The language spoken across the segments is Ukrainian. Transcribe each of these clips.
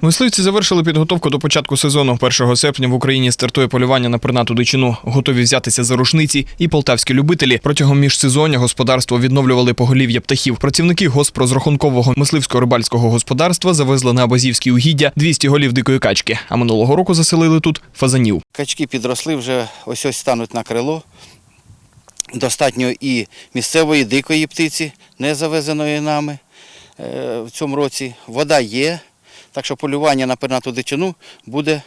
Мисливці завершили підготовку до початку сезону. 1 серпня в Україні стартує полювання на пернату дичину. Готові взятися за рушниці і полтавські любителі. Протягом міжсезоння господарство відновлювали поголів'я птахів. Працівники госпрозрахункового мисливсько рибальського господарства завезли на Абазівські угіддя 200 голів дикої качки, а минулого року заселили тут фазанів. Качки підросли вже ось ось стануть на крило. Достатньо і місцевої дикої птиці, не завезеної нами е, в цьому році. Вода є, так що полювання на пернату дичину буде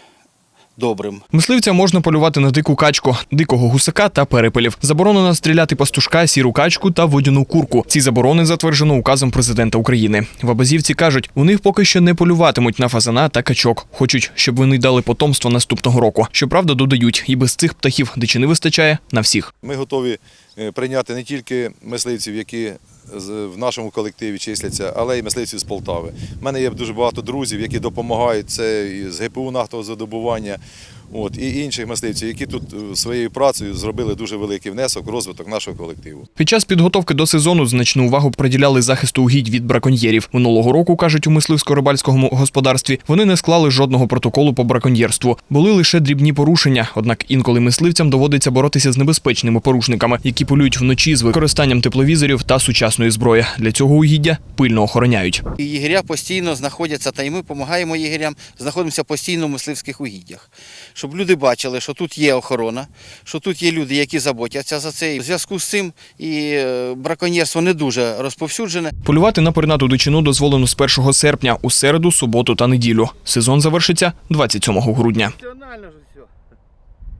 добрим. Мисливцям можна полювати на дику качку, дикого гусака та перепелів. Заборонено стріляти пастушка, сіру качку та водяну курку. Ці заборони затверджено указом президента України. В Абазівці кажуть, у них поки що не полюватимуть на фазана та качок. Хочуть, щоб вони дали потомство наступного року. Щоправда, додають, і без цих птахів дичини вистачає на всіх. Ми готові прийняти не тільки мисливців, які в нашому колективі числяться, але й мисливців з Полтави. У мене є дуже багато друзів, які допомагають. Це і з ГПУ нафтовозадобування, от, і інших мисливців, які тут е, своєю працею зробили дуже великий внесок в розвиток нашого колективу. Під час підготовки до сезону значну увагу приділяли захисту угідь від браконьєрів. Минулого року кажуть у мисливсько-рибальському господарстві, вони не склали жодного протоколу по браконьєрству. Були лише дрібні порушення. Однак інколи мисливцям доводиться боротися з небезпечними порушниками, які полюють вночі з використанням тепловізорів та сучасної зброї. Для цього угіддя пильно охороняють. І єгеря постійно знаходяться, та й ми допомагаємо єгерям, знаходимося постійно в мисливських угіддях. Щоб люди бачили, що тут є охорона, що тут є люди, які заботяться за це. В зв'язку з цим і е, браконьєрство не дуже розповсюджене. Полювати на пернату дичину дозволено з 1 серпня у середу, суботу та неділю. Сезон завершиться 27 грудня.